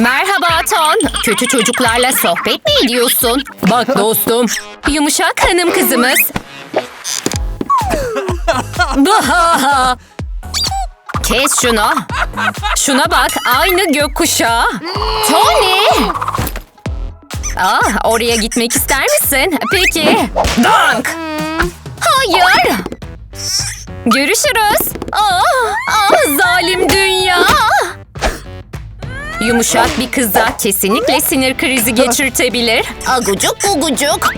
Merhaba Ton. Kötü çocuklarla sohbet mi ediyorsun? Bak dostum. Yumuşak hanım kızımız. Kes şunu. Şuna bak aynı gökkuşağı. Tony. Ah, oraya gitmek ister misin? Peki. Dank. Hayır. Görüşürüz. Ah, ah, zalim dünya. Yumuşak bir kıza kesinlikle sinir krizi geçirtebilir. Agucuk gugucuk.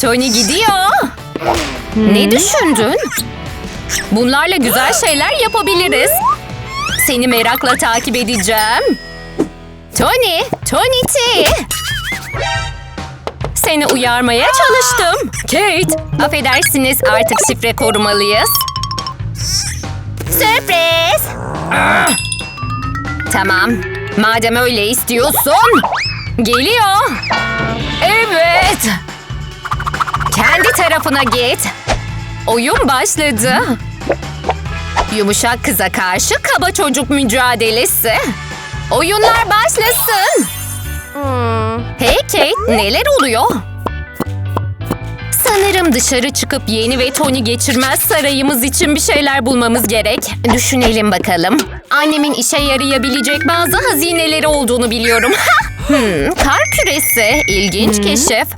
Tony gidiyor. Ne düşündün? Bunlarla güzel şeyler yapabiliriz. Seni merakla takip edeceğim. Tony, Tony T. Seni uyarmaya çalıştım. Kate, affedersiniz artık şifre korumalıyız. Sürpriz. Tamam, madem öyle istiyorsun. Geliyor. Evet. Kendi tarafına git. Oyun başladı. Yumuşak kıza karşı kaba çocuk mücadelesi. Oyunlar başlasın. Hey Kate, neler oluyor? Sanırım dışarı çıkıp yeni ve Tony geçirmez sarayımız için bir şeyler bulmamız gerek. Düşünelim bakalım. Annemin işe yarayabilecek bazı hazineleri olduğunu biliyorum. hmm, kar küresi, ilginç keşif.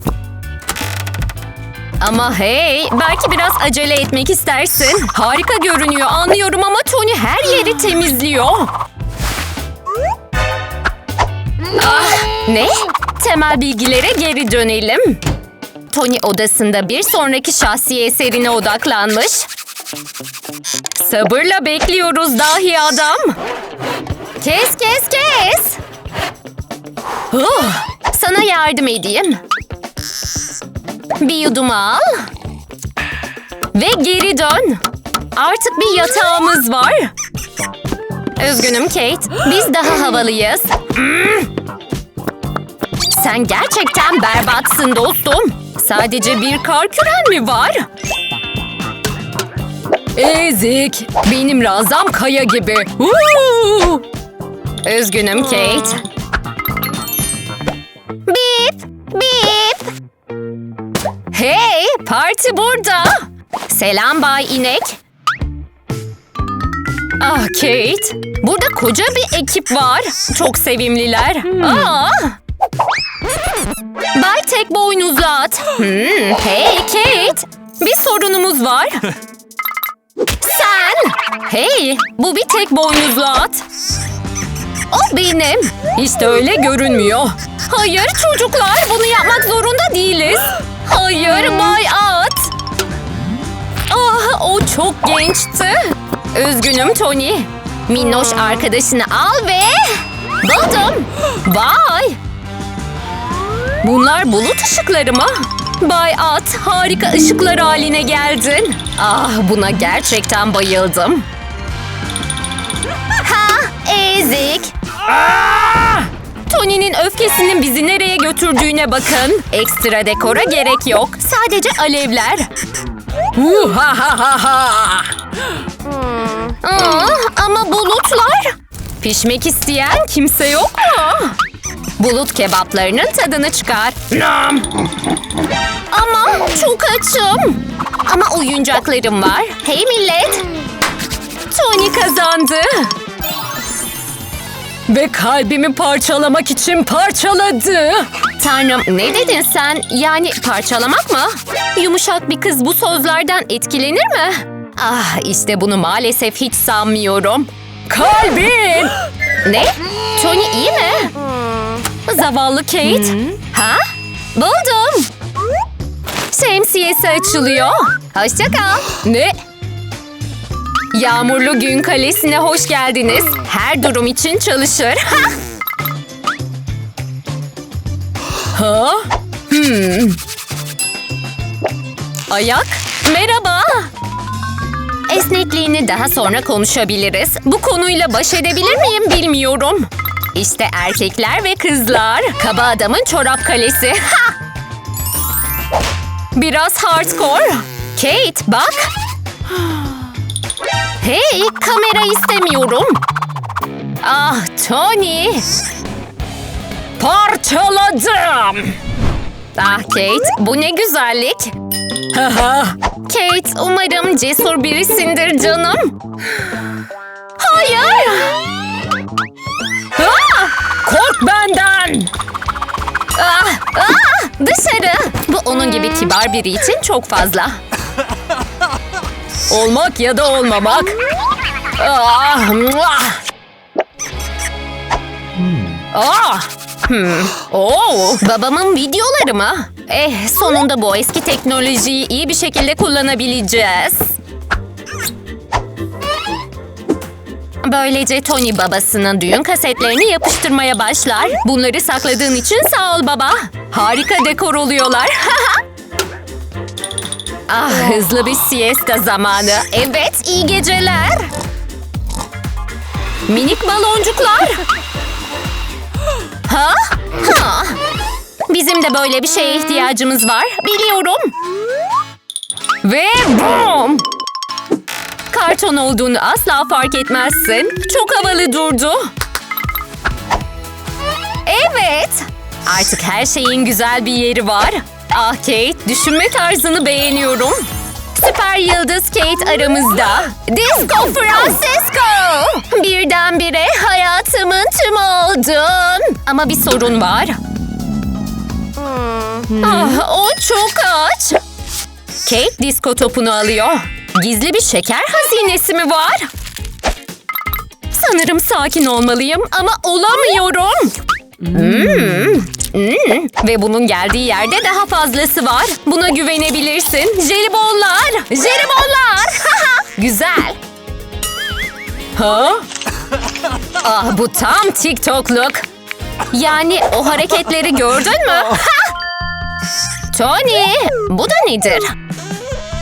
Ama hey, belki biraz acele etmek istersin. Harika görünüyor anlıyorum ama Tony her yeri temizliyor. Ah, ne? Temel bilgilere geri dönelim. Tony odasında bir sonraki şahsi eserine odaklanmış. Sabırla bekliyoruz dahi adam. Kes kes kes. Huh, sana yardım edeyim. Bir yudum al. Ve geri dön. Artık bir yatağımız var. Üzgünüm Kate. Biz daha havalıyız. Hmm. Sen gerçekten berbatsın dostum. Sadece bir kar küren mi var? Ezik. Benim razam kaya gibi. Huu! Üzgünüm Kate. Bip, bip. Hey, parti burada. Selam Bay İnek. Ah Kate, burada koca bir ekip var. Çok sevimliler. Aa! Bay tek boynuzlu at. Hmm, hey Kate, bir sorunumuz var. Sen! Hey, bu bir tek boynuzlu at. O benim. İşte öyle görünmüyor. Hayır çocuklar, bunu yapmak zorunda değiliz. Hayır Bay At. Ah, o çok gençti. Üzgünüm Tony. Minnoş arkadaşını al ve... Buldum. Vay. Bunlar bulut ışıkları mı? Bay At, harika ışıklar haline geldin. Ah, buna gerçekten bayıldım. Ha, ezik. Tony'nin öfkesinin bizi nereye götürdüğüne bakın. Ekstra dekora gerek yok. Sadece alevler. Aa, ama bulutlar. Pişmek isteyen kimse yok mu? Bulut kebaplarının tadını çıkar. Ama çok açım. Ama oyuncaklarım var. Hey millet. Tony kazandı. Ve kalbimi parçalamak için parçaladı. Tanrım ne dedin sen? Yani parçalamak mı? Yumuşak bir kız bu sözlerden etkilenir mi? Ah işte bunu maalesef hiç sanmıyorum. Kalbin! ne? Tony iyi mi? Zavallı Kate. Ha? Buldum. Şemsiyesi açılıyor. Hoşça kal. ne? Yağmurlu gün kalesine hoş geldiniz. Her durum için çalışır. ha? Hmm. Ayak? Merhaba. Esnekliğini daha sonra konuşabiliriz. Bu konuyla baş edebilir miyim bilmiyorum. İşte erkekler ve kızlar. Kaba adamın çorap kalesi. Ha! Biraz hardcore. Kate bak. Hey kamera istemiyorum. Ah Tony. Parçaladım. Ah Kate bu ne güzellik. Kate umarım cesur birisindir canım. Ah, ah, dışarı. Bu onun gibi kibar biri için çok fazla. Olmak ya da olmamak. Ah. Ah, hmm. Oo, babamın videoları mı? Eh, sonunda bu eski teknolojiyi iyi bir şekilde kullanabileceğiz. Böylece Tony babasının düğün kasetlerini yapıştırmaya başlar. Bunları sakladığın için sağ ol baba. Harika dekor oluyorlar. ah hızlı bir siesta zamanı. Evet iyi geceler. Minik baloncuklar. Ha? Ha. Bizim de böyle bir şeye ihtiyacımız var. Biliyorum. Ve boom! Karton olduğunu asla fark etmezsin. Çok havalı durdu. Evet. Artık her şeyin güzel bir yeri var. Ah Kate, düşünme tarzını beğeniyorum. Süper Yıldız Kate aramızda. Disco Francisco! Birdenbire hayatımın tüm oldun. Ama bir sorun var. Ah, o çok aç. Kate disko topunu alıyor. Gizli bir şeker hazinesi mi var? Sanırım sakin olmalıyım ama olamıyorum. Hmm, hmm. Ve bunun geldiği yerde daha fazlası var. Buna güvenebilirsin. Jelibonlar! Jelibonlar! Güzel. Ha? Ah bu tam TikTok'luk. Yani o hareketleri gördün mü? Tony, bu da nedir?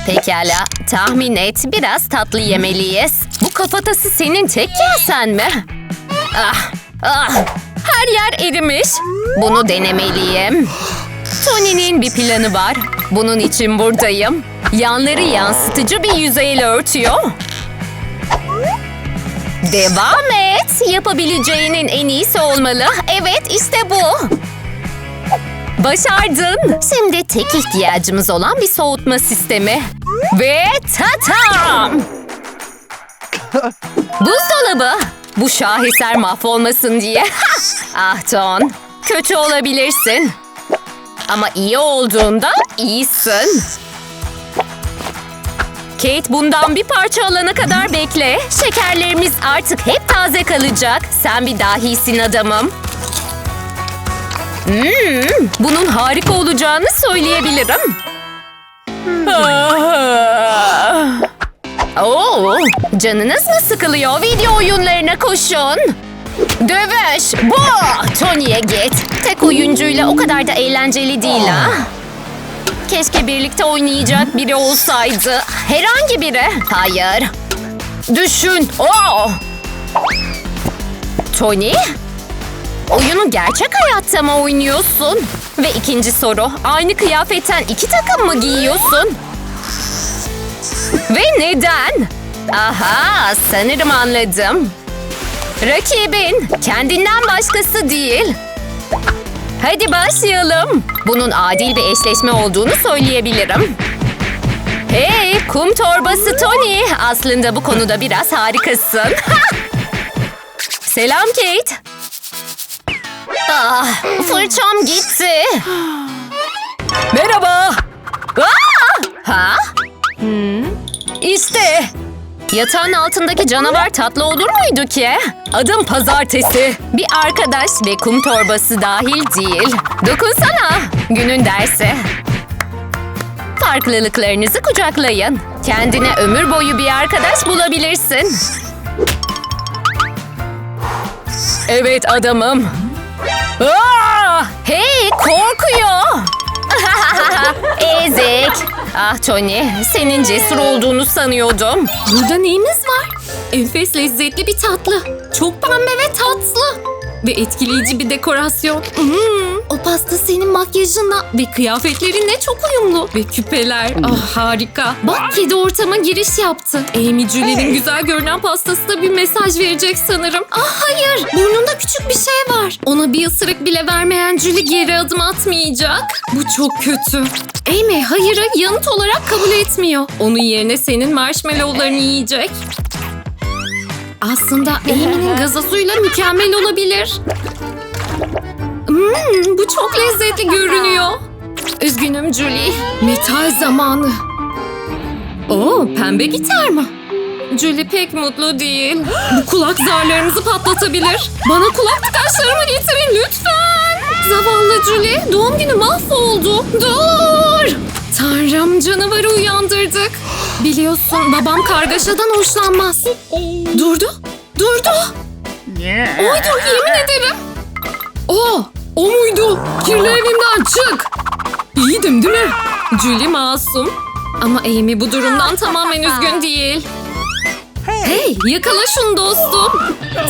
Pekala, tahmin et biraz tatlı yemeliyiz. Bu kafatası senin tek kasen mi? Ah, ah, her yer erimiş. Bunu denemeliyim. Tony'nin bir planı var. Bunun için buradayım. Yanları yansıtıcı bir yüzeyle örtüyor. Devam et. Yapabileceğinin en iyisi olmalı. Evet, işte bu. Başardın. Şimdi tek ihtiyacımız olan bir soğutma sistemi. Ve tatam! Buzdolabı. Bu şaheser mahvolmasın diye. ah Ton, kötü olabilirsin. Ama iyi olduğunda iyisin. Kate bundan bir parça alana kadar bekle. Şekerlerimiz artık hep taze kalacak. Sen bir dahisin adamım. Hmm, bunun harika olacağını söyleyebilirim. Ah. Oo, canınız mı sıkılıyor? Video oyunlarına koşun. Dövüş, bu. Tony'ye git. Tek oyuncuyla o kadar da eğlenceli değil ha. Keşke birlikte oynayacak biri olsaydı. Herhangi biri. Hayır. Düşün. Oo. Tony? Oyunu gerçek hayatta mı oynuyorsun? Ve ikinci soru, aynı kıyafetten iki takım mı giyiyorsun? Ve neden? Aha, sanırım anladım. Rakibin kendinden başkası değil. Hadi başlayalım. Bunun adil bir eşleşme olduğunu söyleyebilirim. Hey, kum torbası Tony. Aslında bu konuda biraz harikasın. Selam Kate. Ah, fırçam gitti. Merhaba. Aa! Ha? İşte. Yatağın altındaki canavar tatlı olur muydu ki? Adım Pazartesi. Bir arkadaş ve kum torbası dahil değil. Dokunsana. Günün dersi. Farklılıklarınızı kucaklayın. Kendine ömür boyu bir arkadaş bulabilirsin. Evet adamım. Aa! Hey korkuyor. Ezik. Ah Tony, senin cesur olduğunu sanıyordum. Burada neyimiz var? Enfes lezzetli bir tatlı. Çok pembe ve tatlı. Ve etkileyici bir dekorasyon. Hmm, o pasta senin makyajınla ve kıyafetlerinle çok uyumlu. Ve küpeler. Ah harika. Bak kedi ortama giriş yaptı. Amy Julie'nin güzel görünen pastası da bir mesaj verecek sanırım. Ah hayır. Burnunda küçük bir şey var. Ona bir ısırık bile vermeyen Julie geri adım atmayacak. Bu çok kötü. Amy hayırı yanıt olarak kabul etmiyor. Onun yerine senin marshmallowlarını yiyecek. Aslında Amy'nin gazozuyla mükemmel olabilir. Hmm, bu çok lezzetli görünüyor. Üzgünüm Julie. Metal zamanı. Oo, pembe gitar mı? Julie pek mutlu değil. Bu kulak zarlarınızı patlatabilir. Bana kulak tıkaçlarımı getirin lütfen. Zavallı Julie doğum günü mahvoldu. Dur! Tanrım canavarı uyandırdık. Biliyorsun babam kargaşadan hoşlanmaz. Durdu. Durdu. Oydu yemin ederim. O, o muydu? Kirli evimden çık. İyiydim değil mi? Julie masum. Ama Amy bu durumdan tamamen üzgün değil. Hey yakala şunu dostum.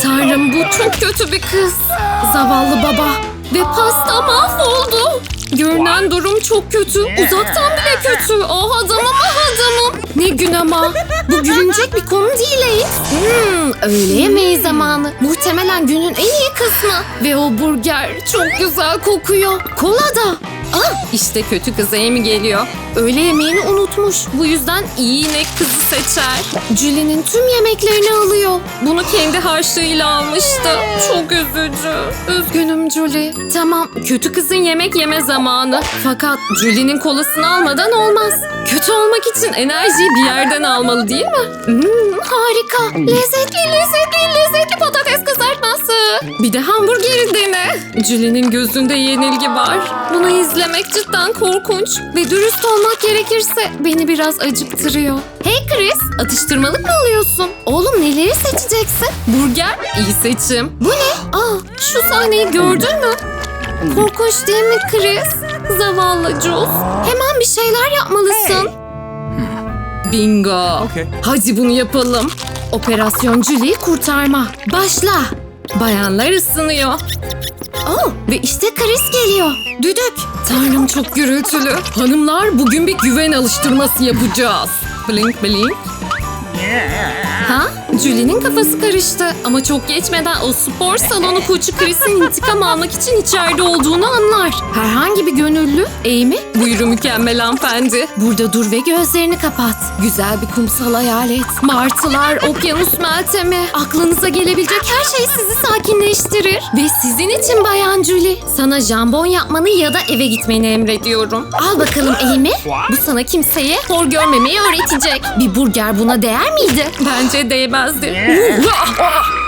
Tanrım bu çok kötü bir kız. Zavallı baba. Ve pasta mahvoldu. Görünen durum çok kötü. Uzaktan bile kötü. Ah adamım ah adamım. Ne gün ama. Bu gülünecek bir konu değil Ace. Hmm, öğle yemeği zamanı. Muhtemelen günün en iyi kısmı. Ve o burger çok güzel kokuyor. Kola da. Ah işte kötü kız Amy geliyor. Öğle yemeğini unutmuş. Bu yüzden iyi inek kızı seçer. Julie'nin tüm yemeklerini alıyor. Bunu kendi harçlığıyla almıştı. Çok üzücü. Üzgünüm Julie. Tamam kötü kızın yemek yeme zamanı. Fakat Julie'nin kolasını almadan olmaz. Kötü olmak için enerjiyi bir yerden almalı değil mi? Hmm, harika. Lezzetli lezzetli lezzetli patates kızartması. Bir de hamburgeri dene. Julie'nin gözünde yenilgi var. Bunu izlemek cidden korkunç. Ve dürüst olmak gerekirse beni biraz acıktırıyor. Hey Chris, atıştırmalık mı alıyorsun? Oğlum neleri seçeceksin? Burger, iyi seçim. Bu ne? Aa, şu sahneyi gördün mü? Korkunç değil mi Chris? Zavallı Jules. Hemen bir şeyler yapmalısın. Bingo. Okay. Hadi bunu yapalım. Operasyon Julie'yi kurtarma. Başla. Bayanlar ısınıyor. Oh, ve işte Chris geliyor. Düdük. Tanrım çok gürültülü. Hanımlar bugün bir güven alıştırması yapacağız. Blink blink. Ha? Julie'nin kafası karıştı. Ama çok geçmeden o spor salonu koçu Chris'in intikam almak için içeride olduğunu anlar. Herhangi bir gönüllü. Amy, buyurun mükemmel hanımefendi. Burada dur ve gözlerini kapat. Güzel bir kumsal hayal et. Martılar, okyanus meltemi. Aklınıza gelebilecek her şey sizi sakinleştirir. Ve sizin için Bayan Julie. Sana jambon yapmanı ya da eve gitmeni emrediyorum. Al bakalım Amy. Bu sana kimseye hor görmemeyi öğretecek. Bir burger buna değer miydi? Bence değmezdi.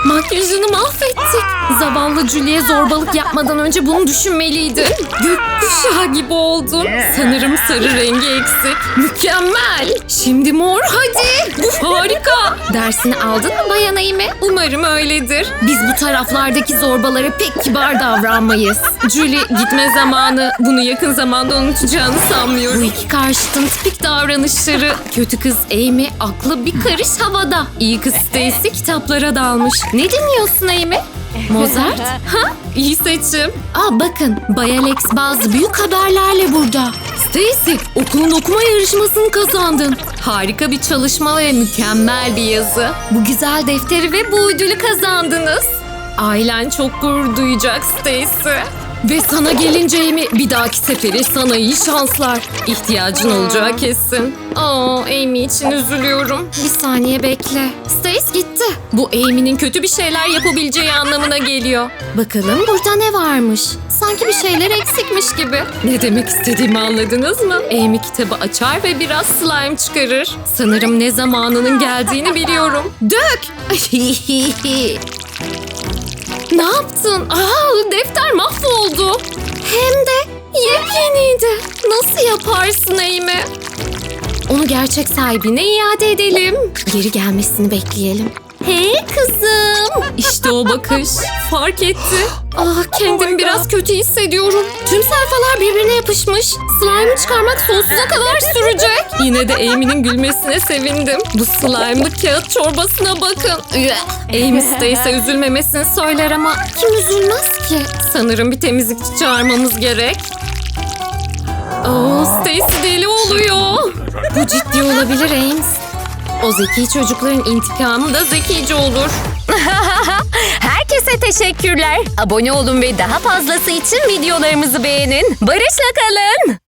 Makyajını mahvettik. Zavallı Julie'ye zorbalık yapmadan önce bunu düşünmeliydin. Gökkuşağı gibi oldun. Sanırım sarı rengi eksik. Mükemmel. Şimdi mor hadi. Bu harika. Dersini aldın mı Bayan Amy? Umarım öyledir. Biz bu taraflardaki zorbalara pek kibar davranmayız. Julie gitme zamanı. Bunu yakın zamanda unutacağını sanmıyorum. Bu iki karşıtın tipik davranışları. Kötü kız Amy aklı bir karış havada. İyi kız Stacy kitaplara dalmış. Ne dinliyorsun Amy? Mozart? Ha? İyi seçim. Aa bakın Bay Alex bazı büyük haberlerle burada. Stacy okulun okuma yarışmasını kazandın. Harika bir çalışma ve mükemmel bir yazı. Bu güzel defteri ve bu ödülü kazandınız. Ailen çok gurur duyacak Stacy. Ve sana gelince Amy bir dahaki sefere sana iyi şanslar. İhtiyacın olacağı kesin. Aa Amy için üzülüyorum. Bir saniye bekle. Stace gitti. Bu Amy'nin kötü bir şeyler yapabileceği anlamına geliyor. Bakalım burada ne varmış? Sanki bir şeyler eksikmiş gibi. Ne demek istediğimi anladınız mı? Amy kitabı açar ve biraz slime çıkarır. Sanırım ne zamanının geldiğini biliyorum. Dök! Ne yaptın? Aa, defter mahvoldu. Hem de yepyeniydi. Nasıl yaparsın Amy? Onu gerçek sahibine iade edelim. Geri gelmesini bekleyelim. Hey kızım. İşte o bakış. Fark etti. Ah kendimi biraz kötü hissediyorum. Tüm sayfalar birbirine yapışmış. Slime'ı çıkarmak sonsuza kadar sürecek. Yine de Amy'nin gülmesine sevindim. Bu slime'lı kağıt çorbasına bakın. Amy Stace'e üzülmemesini söyler ama kim üzülmez ki? Sanırım bir temizlikçi çağırmamız gerek. Aa, Stacy deli oluyor. Bu ciddi olabilir Ames. O zeki çocukların intikamı da zekice olur. Herkese teşekkürler. Abone olun ve daha fazlası için videolarımızı beğenin. Barışla kalın.